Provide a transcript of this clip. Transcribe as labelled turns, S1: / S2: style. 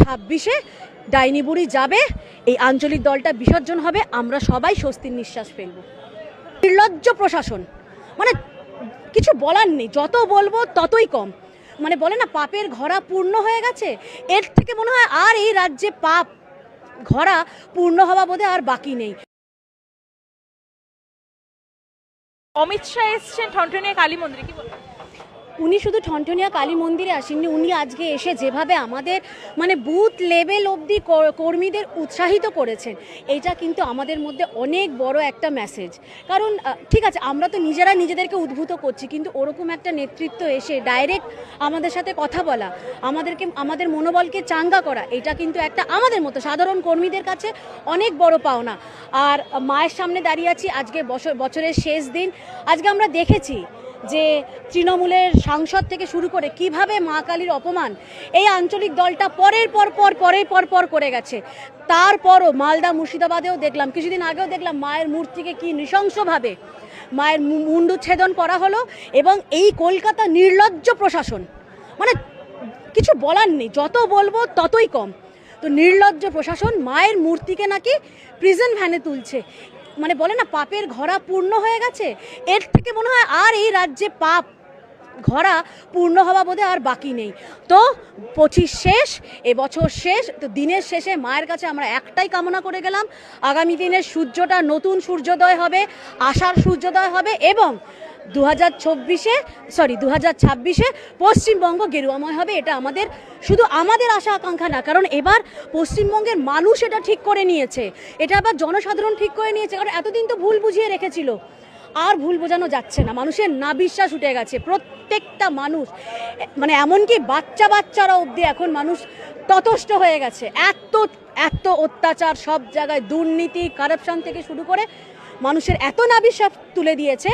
S1: ছাব্বিশে ডাইনি বুড়ি যাবে, এই আঞ্চলিক দলটা বিসর্জন হবে, আমরা সবাই স্বস্তির নিঃশ্বাস ফেলব। নির্লজ্জ প্রশাসন মানে কিছু বলার নেই, যত বলব ততই কম। মানে বলে না, পাপের ঘরা পূর্ণ হয়ে গেছে, এর থেকে মনে হয় আর এই রাজ্যে পাপ ঘরা পূর্ণ হওয়া বোধে আর বাকি নেই।
S2: অমিত শাহ এসছেন, ঠনঠনিয়া কালী মন্দিরে, কি বলবেন?
S1: উনি শুধু ঠনঠনিয়া কালী মন্দিরে আসেননি, উনি আজকে এসে যেভাবে আমাদের মানে বুথ লেভেল অবধি কর্মীদের উৎসাহিত করেছেন, এটা কিন্তু আমাদের মধ্যে অনেক বড় একটা মেসেজ কারণ ঠিক আছে, আমরা তো নিজেরা নিজেদেরকে উদ্ভূত করছি, কিন্তু ওরকম একটা নেতৃত্ব এসে ডাইরেক্ট আমাদের সাথে কথা বলা, আমাদেরকে, আমাদের মনোবলকে চাঙ্গা করা, এটা কিন্তু একটা আমাদের মতো সাধারণ কর্মীদের কাছে অনেক বড় পাওনা। আর মায়ের সামনে দাঁড়িয়ে আছি, আজকে বছর, বছরের শেষ দিন, আজকে আমরা দেখেছি যে তৃণমূলের সাংসদ থেকে শুরু করে কীভাবে মা কালীর অপমান এই আঞ্চলিক দলটা পরের পর পর, পরের পর পর করে গেছে। তারপরও মালদা মুর্শিদাবাদেও দেখলাম, কিছুদিন আগেও দেখলাম মায়ের মূর্তিকে কি নৃশংসভাবে মায়ের মু- মুণ্ডচ্ছেদন করা হলো এবং এই কলকাতা নির্লজ্জ প্রশাসন। মানে কিছু বলার নেই, যত বলব ততই কম। তো নির্লজ্জ প্রশাসন মায়ের মূর্তিকে নাকি প্রিজন ভ্যানে তুলছে। মানে বলে না, পাপের ঘরা পূর্ণ হয়ে গেছে। এর থেকে মনে হয় আর এই রাজ্যে পাপ ঘরা পূর্ণ হওয়া বোধে আর বাকি নেই। তো পঁচিশ শেষ, এবছর শেষ, তো দিনের শেষে মায়ের কাছে আমরা একটাই কামনা করে গেলাম, আগামী দিনের সূর্যটা নতুন সূর্যোদয় হবে আশার সূর্যোদয় হবে এবং দু হাজার চব্বিশে সরি দু হাজার ছাব্বিশে পশ্চিমবঙ্গ গেরুয়াময় হবে, এটা আমাদের, শুধু আমাদের আশা আকাঙ্ক্ষা না, কারণ এবার পশ্চিমবঙ্গের মানুষ এটা ঠিক করে নিয়েছে। এটা আবার জনসাধারণ ঠিক করে নিয়েছে, কারণ এতদিন তো ভুল বুঝিয়ে রেখেছিল। আর ভুল বোঝানো যাচ্ছে না। মানুষের না বিশ্বাস উঠে গেছে। প্রত্যেকটা মানুষ মানে এমনকি বাচ্চা বাচ্চারা অবধি এখন মানুষ ততষ্ট হয়ে গেছে। এত এত অত্যাচার সব জায়গায়, দুর্নীতি কারাপশন থেকে শুরু করে মানুষের এত না বিশ্বাস তুলে দিয়েছে।